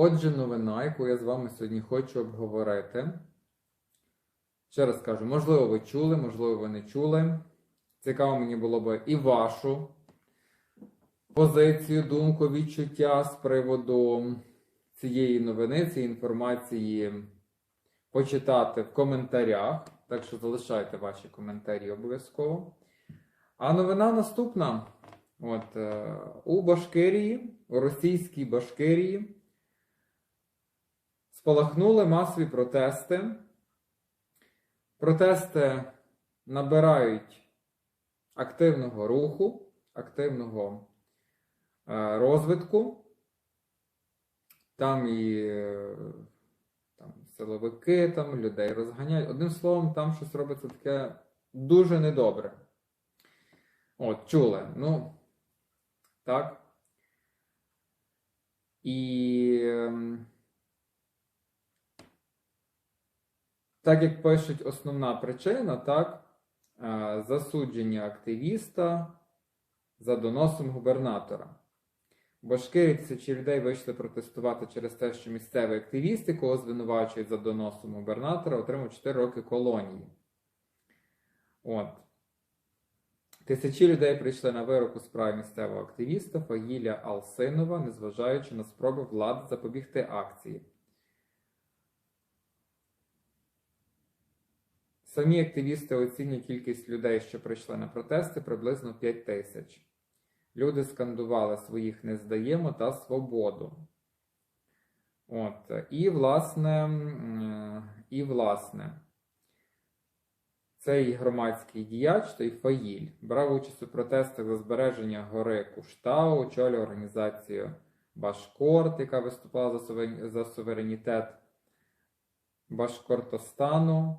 Отже, новина, яку я з вами сьогодні хочу обговорити. Ще раз кажу, можливо, ви чули, можливо, ви не чули. Цікаво мені було би і вашу позицію, думку, відчуття з приводу цієї новини, цієї інформації почитати в коментарях. Так що залишайте ваші коментарі обов'язково. А новина наступна. От, е, у Башкирії, у російській Башкирії, спалахнули масові протести. Протести набирають активного руху, активного е, розвитку. Там і е, там, силовики, там людей розганяють. Одним словом, там щось робиться таке дуже недобре. От, чули. Ну, так. І ем, так як пишуть основна причина, так, е, засудження активіста за доносом губернатора. В Башкирії тисячі людей вийшли протестувати через те, що місцевий активіст, якого звинувачують за доносом губернатора, отримав 4 роки колонії. От. Тисячі людей прийшли на вирок у справі місцевого активіста Фагіля Алсинова, незважаючи на спроби влади запобігти акції. Самі активісти оцінюють кількість людей, що прийшли на протести, приблизно 5 тисяч. Люди скандували своїх не здаємо та свободу. От. І, власне, і, власне, цей громадський діяч, той Фаїль, брав участь у протестах за збереження гори Куштау, очолював організацію Башкорт, яка виступала за суверенітет Башкортостану.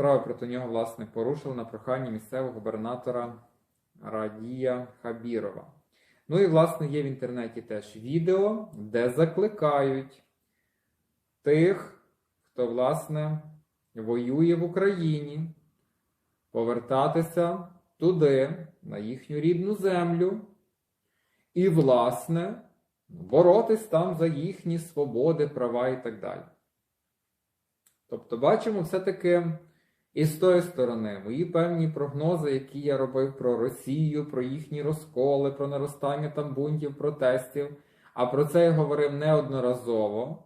Справи проти нього, власне, порушили на прохання місцевого губернатора Радія Хабірова. Ну і, власне, є в інтернеті теж відео, де закликають тих, хто, власне, воює в Україні, повертатися туди, на їхню рідну землю, і, власне, боротись там за їхні свободи, права і так далі. Тобто, бачимо, все-таки і з тої сторони мої певні прогнози, які я робив про Росію, про їхні розколи, про наростання там бунтів, протестів. А про це я говорив неодноразово.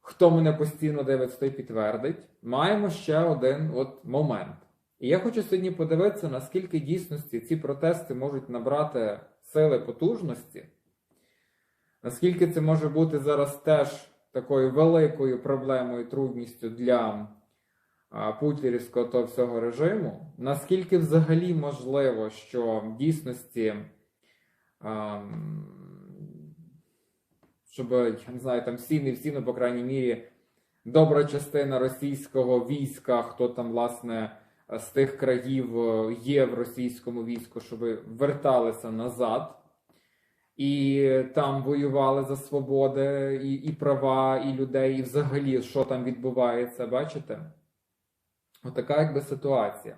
Хто мене постійно дивиться, той підтвердить. Маємо ще один от момент. І я хочу сьогодні подивитися, наскільки дійсності ці протести можуть набрати сили потужності, наскільки це може бути зараз теж такою великою проблемою, трудністю для путлерівського того всього режиму, наскільки взагалі можливо, що в дійсності, щоб, я не знаю, там всі, не всі, ну, по крайній мірі, добра частина російського війська, хто там, власне, з тих країв е, є в російському війську, щоб верталися назад і там воювали за свободи і, і права, і людей, і взагалі, що там відбувається, бачите? Отака якби ситуація.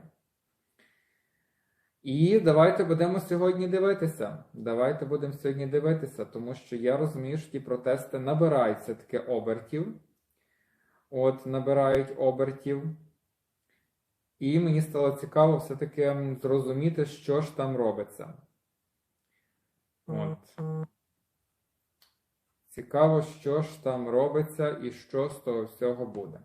І давайте будемо сьогодні дивитися. Давайте будемо сьогодні дивитися, тому що я розумію, що ті протести набирають все-таки обертів. От, набирають обертів. І мені стало цікаво все-таки зрозуміти, що ж там робиться. От. Цікаво, що ж там робиться і що з того всього буде.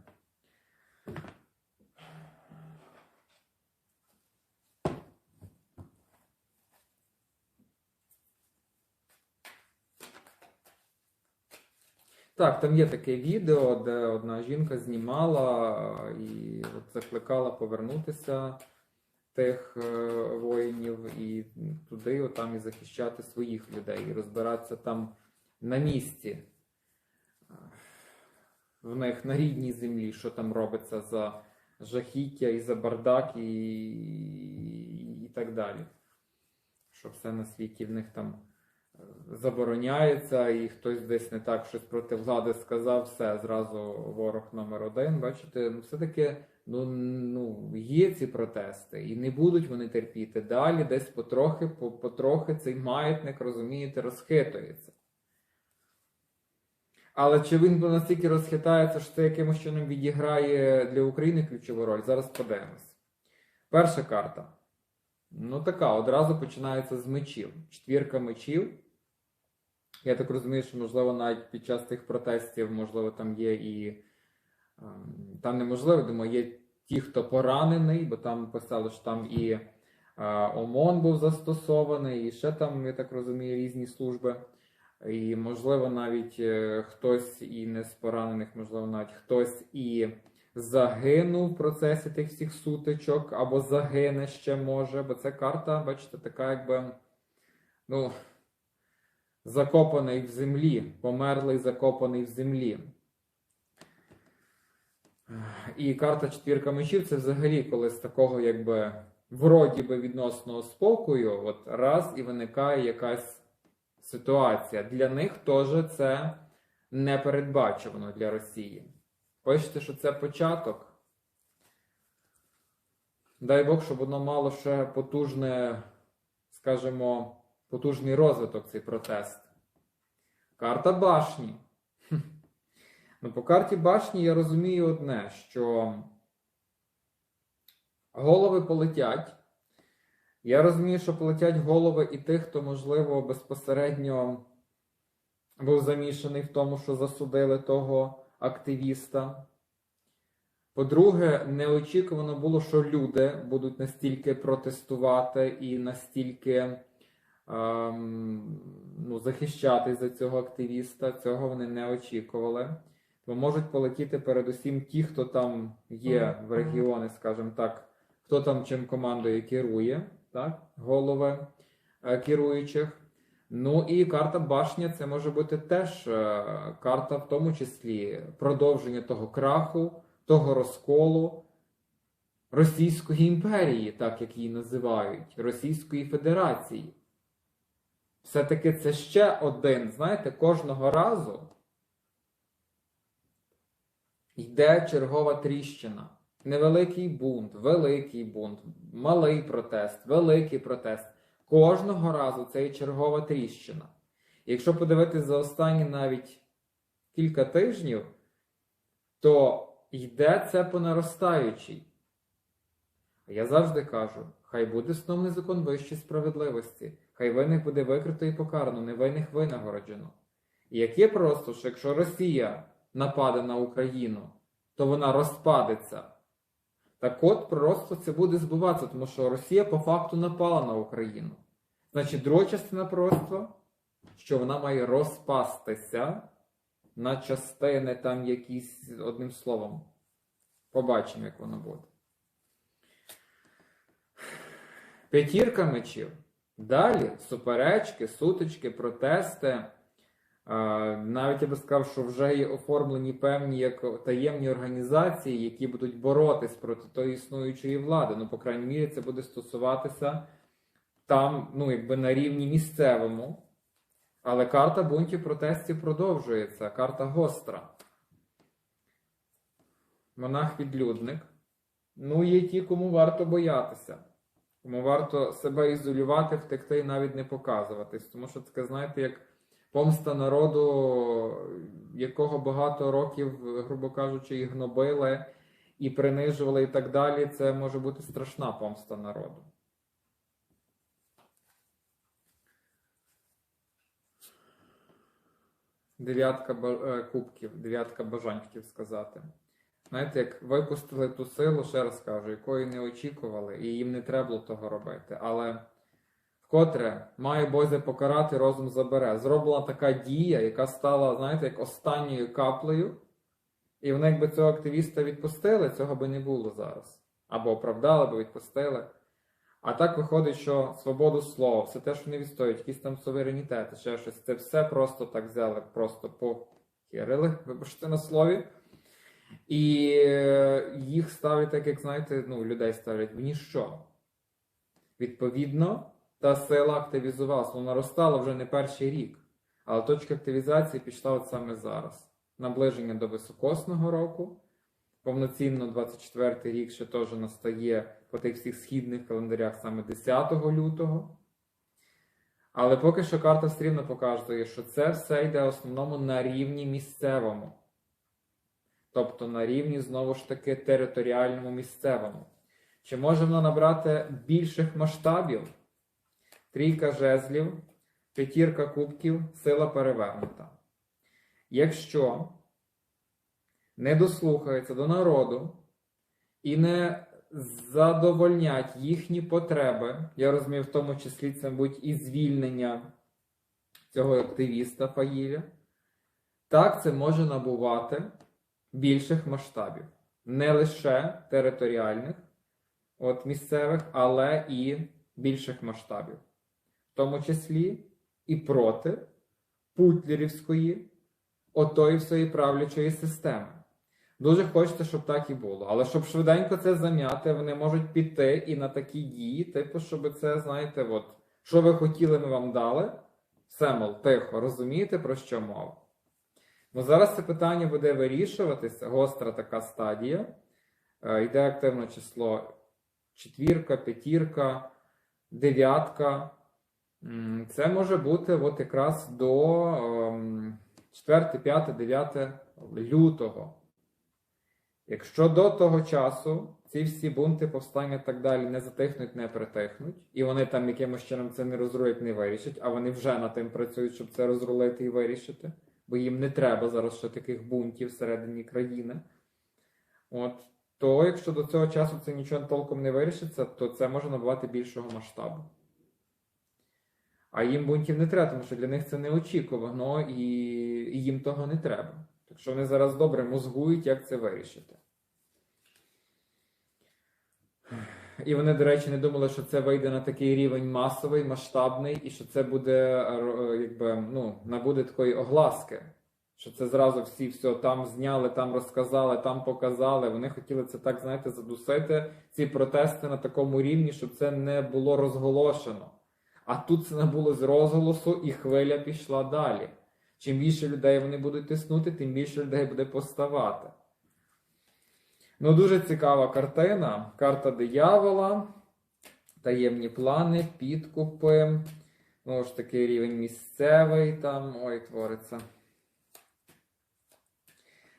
Так, там є таке відео, де одна жінка знімала і от закликала повернутися тих е, воїнів і туди, отам і захищати своїх людей, і розбиратися там на місці е, в них на рідній землі, що там робиться за жахіття і за бардак, і, і так далі. Що все на світі в них там е, забороняється, і хтось десь не так щось проти влади сказав, все, зразу ворог номер один. Бачите, ну все-таки Ну, ну, є ці протести, і не будуть вони терпіти. Далі десь потрохи, потрохи цей маятник, розумієте, розхитується. Але чи він настільки розхитається, що це якимось чином відіграє для України ключову роль? Зараз подивимось. Перша карта. Ну, така, одразу починається з мечів. Четвірка мечів. Я так розумію, що, можливо, навіть під час тих протестів, можливо, там є і. ем, Там неможливо, думаю, є ті, хто поранений, бо там писали, що там і е, ОМОН був застосований, і ще там, я так розумію, різні служби. І, можливо, навіть е, хтось і не з поранених, можливо, навіть хтось і загинув в процесі тих всіх сутичок, або загине ще може, бо це карта, бачите, така, якби, ну, закопаний в землі, померлий, закопаний в землі. І карта четвірка мечів це взагалі коли з такого, якби, вроді би відносного спокою, от раз і виникає якась ситуація. Для них теж це непередбачувано для Росії. Пишете, що це початок. Дай Бог, щоб воно мало ще потужне, скажімо, потужний розвиток цей протест. Карта башні. Ну, по карті башні я розумію одне, що голови полетять. Я розумію, що полетять голови і тих, хто, можливо, безпосередньо був замішаний в тому, що засудили того активіста. По-друге, неочікувано було, що люди будуть настільки протестувати і настільки ем, ну, захищатись за цього активіста. Цього вони не очікували. Бо можуть полетіти передусім ті, хто там є в регіони, скажімо так, хто там чим командою керує, так? голови е, керуючих. Ну і карта башня це може бути теж е, карта, в тому числі продовження того краху, того розколу Російської імперії, так як її називають, Російської Федерації. Все-таки це ще один, знаєте, кожного разу йде чергова тріщина. Невеликий бунт, великий бунт, малий протест, великий протест. Кожного разу це є чергова тріщина. Якщо подивитися за останні навіть кілька тижнів, то йде це по наростаючій. Я завжди кажу: хай буде основний закон вищої справедливості, хай винних буде викрито і покарано, невинних винагороджено. І як є просто, що якщо Росія нападе на Україну, то вона розпадеться. Так от просто це буде збуватися, тому що Росія по факту напала на Україну. Значить, друга частина просто, що вона має розпастися на частини там якісь, одним словом. Побачимо, як воно буде. П'ятірка мечів. Далі суперечки, сутички, протести. Навіть я би сказав, що вже є оформлені певні як таємні організації, які будуть боротись проти тої існуючої влади. Ну, по крайній мірі, це буде стосуватися там, ну, якби на рівні місцевому. Але карта бунтів протестів продовжується. Карта гостра. Монах-відлюдник. Ну, є ті, кому варто боятися. Кому варто себе ізолювати, втекти і навіть не показуватись. Тому що таке, знаєте, як помста народу, якого багато років, грубо кажучи, і гнобили, і принижували, і так далі, це може бути страшна помста народу. Дев'ятка е, кубків, дев'ятка бажань хотів сказати. Знаєте, як випустили ту силу, ще раз кажу, якої не очікували, і їм не треба було того робити. Але вкотре має Бозя покарати, розум забере. Зроблена така дія, яка стала, знаєте, як останньою каплею. І вони, якби цього активіста відпустили, цього би не було зараз. Або оправдали, або відпустили. А так виходить, що свободу слова, все те, що вони відстоюють, якісь там суверенітети, ще щось, це все просто так взяли, просто похерили, вибачте на слові. І е, їх ставлять так, як знаєте, ну, людей ставлять в ніщо. Відповідно, та сила активізувалася, вона наростала вже не перший рік. Але точка активізації пішла от саме зараз. Наближення до високосного року повноцінно 24 рік ще теж настає по тих всіх східних календарях саме 10 лютого. Але поки що карта все рівно показує, що це все йде в основному на рівні місцевому. Тобто на рівні, знову ж таки, територіальному місцевому. Чи може воно набрати більших масштабів? Трійка жезлів, п'ятірка кубків, сила перевернута. Якщо не дослухаються до народу і не задовольнять їхні потреби, я розумію, в тому числі це, мабуть, і звільнення цього активіста Фаїля, так це може набувати більших масштабів. Не лише територіальних, от місцевих, але і більших масштабів. В тому числі і проти путлерівської, отої всієї правлячої системи. Дуже хочеться, щоб так і було. Але щоб швиденько це зам'яти, вони можуть піти і на такі дії, типу, щоб це, знаєте, от, що ви хотіли, ми вам дали. Все, тихо, розумієте, про що мова? Ну, зараз це питання буде вирішуватися, гостра така стадія. Е, йде активне число четвірка, п'ятірка, дев'ятка. Це може бути от якраз до ем, 4, 5, 9 лютого. Якщо до того часу ці всі бунти, повстання і так далі не затихнуть, не притихнуть, і вони там якимось чином це не розрулять, не вирішать, а вони вже над тим працюють, щоб це розрулити і вирішити, бо їм не треба зараз ще таких бунтів всередині країни. От, то якщо до цього часу це нічого толком не вирішиться, то це може набувати більшого масштабу. А їм бунтів не треба, тому що для них це неочікувано і, їм того не треба. Так що вони зараз добре мозгують, як це вирішити. І вони, до речі, не думали, що це вийде на такий рівень масовий, масштабний, і що це буде якби, ну, набуде такої огласки. Що це зразу всі все там зняли, там розказали, там показали. Вони хотіли це так, знаєте, задусити, ці протести на такому рівні, щоб це не було розголошено. А тут це набуло з розголосу, і хвиля пішла далі. Чим більше людей вони будуть тиснути, тим більше людей буде поставати. Ну, дуже цікава картина. Карта диявола, таємні плани, підкупи. Ну ж таки, рівень місцевий там. Ой, твориться.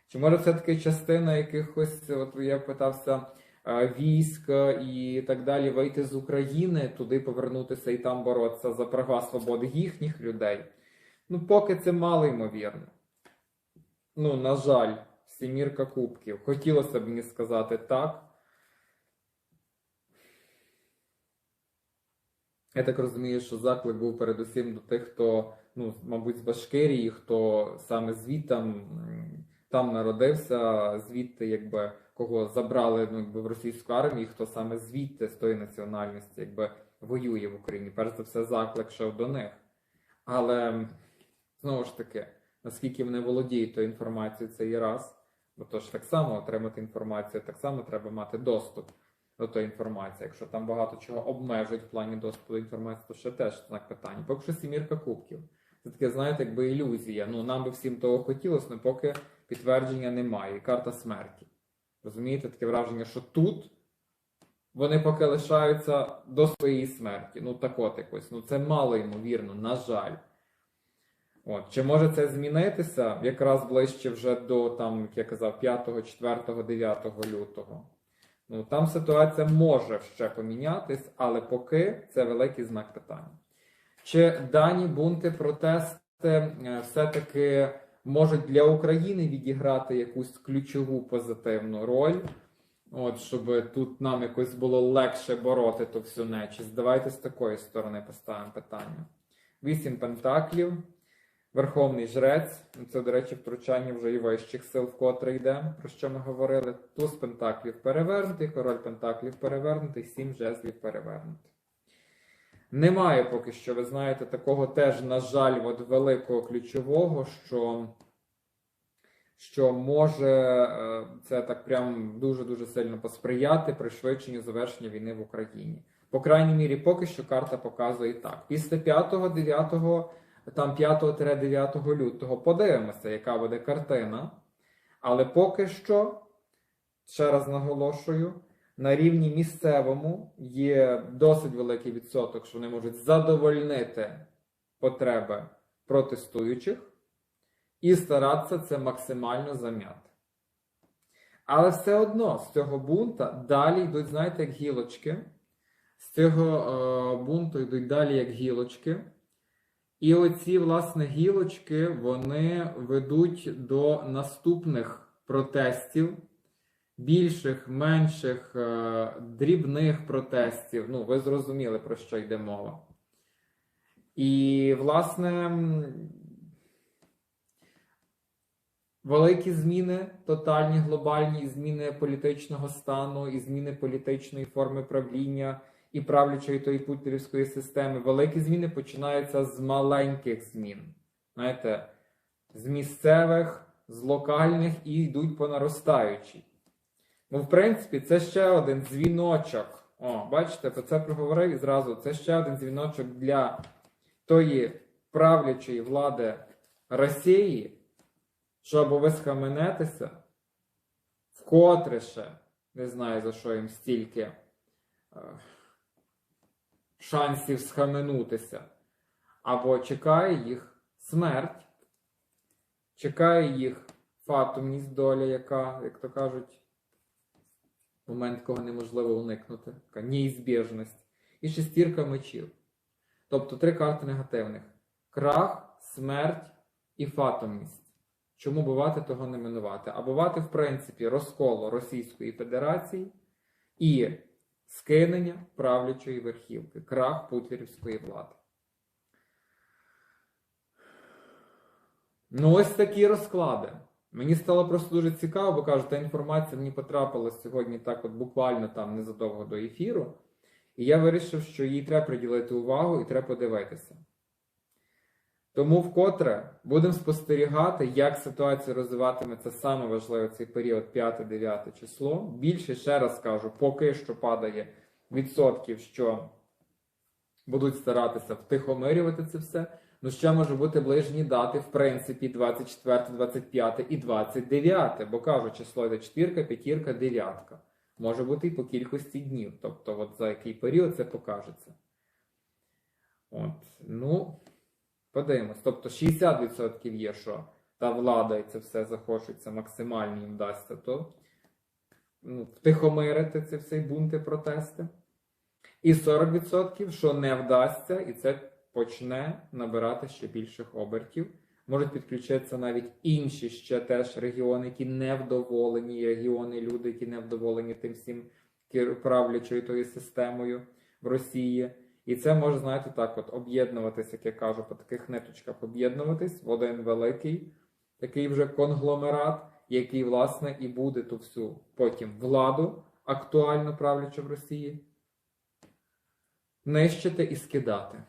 Чи може це таки частина якихось, от я питався, військ і так далі, вийти з України, туди повернутися і там боротися за права свободи їхніх людей? Ну, поки це мало ймовірно. Ну, на жаль, сімірка кубків. Хотілося б мені сказати так. Я так розумію, що заклик був передусім до тих, хто, ну, мабуть, з Башкирії, хто саме звідтам м, там народився, звідти, якби кого забрали ну, якби, в російську армію, хто саме звідти з тої національності, якби воює в Україні. Перш за все, заклик йшов до них. Але знову ж таки, наскільки вони володіють тою інформацією, це є раз. Бо то ж так само отримати інформацію, так само треба мати доступ до тої інформації. Якщо там багато чого обмежують в плані доступу до інформації, то ще теж знак питання. Поки що сімірка кубків. Це таке, знаєте, якби ілюзія. Ну, нам би всім того хотілося, але поки підтвердження немає. І карта смерті. Розумієте, таке враження, що тут вони поки лишаються до своєї смерті. Ну, так от якось. Ну, це мало ймовірно, на жаль. От. Чи може це змінитися якраз ближче вже до, там, як я казав, 5, 4, 9 лютого? Ну, там ситуація може ще помінятись, але поки це великий знак питання. Чи дані бунти, протести е, все-таки можуть для України відіграти якусь ключову позитивну роль? От, щоб тут нам якось було легше бороти ту всю нечість. Давайте з такої сторони поставимо питання. Вісім пентаклів. Верховний жрець, це, до речі, втручання вже і вищих сил, вкотре йде, про що ми говорили. Туз пентаклів перевернутий, король пентаклів перевернутий, сім жезлів перевернутий. Немає поки що, ви знаєте, такого теж, на жаль, от великого ключового, що, що може е, це так прям дуже-дуже сильно посприяти пришвидшенню завершення війни в Україні. По крайній мірі, поки що карта показує так. Після 5-9 там 5-9 лютого. Подивимося, яка буде картина. Але поки що ще раз наголошую, на рівні місцевому є досить великий відсоток, що вони можуть задовольнити потреби протестуючих і старатися це максимально зам'яти. Але все одно з цього бунта далі йдуть, знаєте, як гілочки. З цього е, бунту йдуть далі як гілочки. І оці, власне, гілочки вони ведуть до наступних протестів, більших, менших, е, дрібних протестів. Ну, ви зрозуміли, про що йде мова. І, власне, великі зміни, тотальні глобальні зміни політичного стану, і зміни політичної форми правління і правлячої тої путінської системи. Великі зміни починаються з маленьких змін. Знаєте, з місцевих, з локальних і йдуть по наростаючій. Ну, в принципі, це ще один дзвіночок. О, бачите, про це проговорив і зразу. Це ще один дзвіночок для тої правлячої влади Росії, що або ви схаменетеся, вкотре ще, не знаю за що їм стільки е, шансів схаменутися, або чекає їх смерть, чекає їх фатумність доля, яка, як то кажуть, момент, кого неможливо уникнути, така неізбіжність, і шестірка мечів. Тобто три карти негативних: крах, смерть і фатомність. Чому бувати того не минувати? А бувати, в принципі, розколу Російської Федерації і скинення правлячої верхівки, крах путлерівської влади. Ну, ось такі розклади. Мені стало просто дуже цікаво, бо кажу, та інформація мені потрапила сьогодні так, от буквально там незадовго до ефіру. І я вирішив, що їй треба приділити увагу і треба подивитися. Тому вкотре будемо спостерігати, як ситуація розвиватиметься саме важливо цей період 5-9 число. Більше ще раз кажу, поки що падає відсотків, що будуть старатися втихомирювати це все. Ну, ще може бути ближні дати, в принципі, 24, 25 і 29, бо кажу, число йде 4, 5, 9. Може бути і по кількості днів. Тобто, от за який період це покажеться. От, ну, подивимось. Тобто 60% є, що та влада і це все захочеться, максимально їм вдасться, то ну, втихомирити це всі бунти, протести. І 40%, що не вдасться, і це почне набирати ще більших обертів. Можуть підключитися навіть інші ще теж регіони, які не вдоволені, регіони, люди, які не вдоволені тим всім правлячою тою системою в Росії. І це може, знаєте, так, от об'єднуватись, як я кажу, по таких ниточках об'єднуватись в один великий такий вже конгломерат, який, власне, і буде ту всю потім владу актуально правлячу в Росії, нищити і скидати.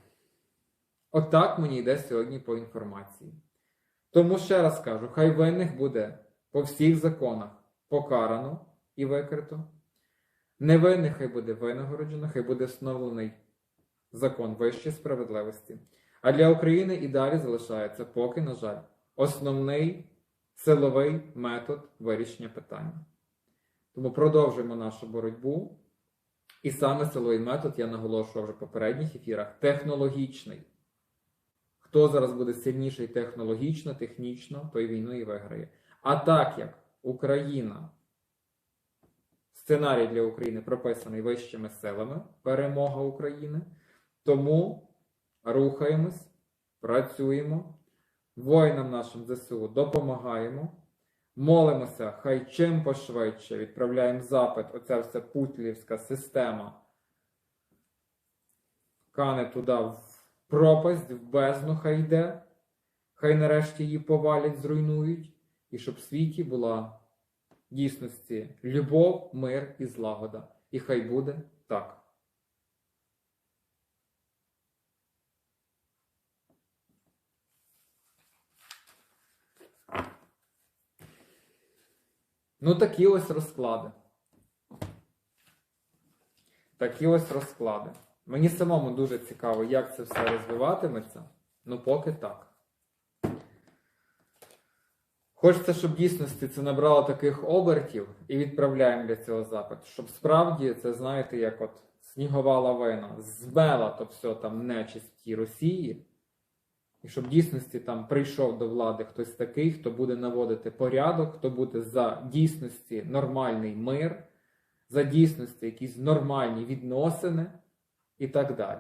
Отак мені йде сьогодні по інформації. Тому ще раз кажу, хай винних буде по всіх законах покарано і викрито. Невинних хай буде винагороджено, хай буде встановлений закон вищої справедливості. А для України і далі залишається поки, на жаль, основний силовий метод вирішення питання. Тому продовжуємо нашу боротьбу. І саме силовий метод, я наголошував вже в попередніх ефірах, технологічний. Хто зараз буде сильніший технологічно, технічно, той війну і виграє. А так як Україна, сценарій для України прописаний вищими силами, перемога України, тому рухаємось, працюємо, воїнам нашим ЗСУ допомагаємо, молимося, хай чим пошвидше відправляємо запит, оця вся путлівська система кане туди в пропасть в бездну хай йде, хай нарешті її повалять, зруйнують, і щоб в світі була в дійсності любов, мир і злагода. І хай буде так. Ну, такі ось розклади. Такі ось розклади. Мені самому дуже цікаво, як це все розвиватиметься. Ну, поки так. Хочеться, щоб в дійсності це набрало таких обертів і відправляємо для цього запит. Щоб справді це, знаєте, як от снігова лавина, змела то все там тій Росії. І щоб в дійсності там прийшов до влади хтось такий, хто буде наводити порядок, хто буде за дійсності нормальний мир, за дійсності якісь нормальні відносини і так далі.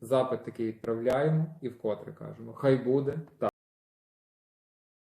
Запит такий відправляємо і вкотре кажемо: хай буде так.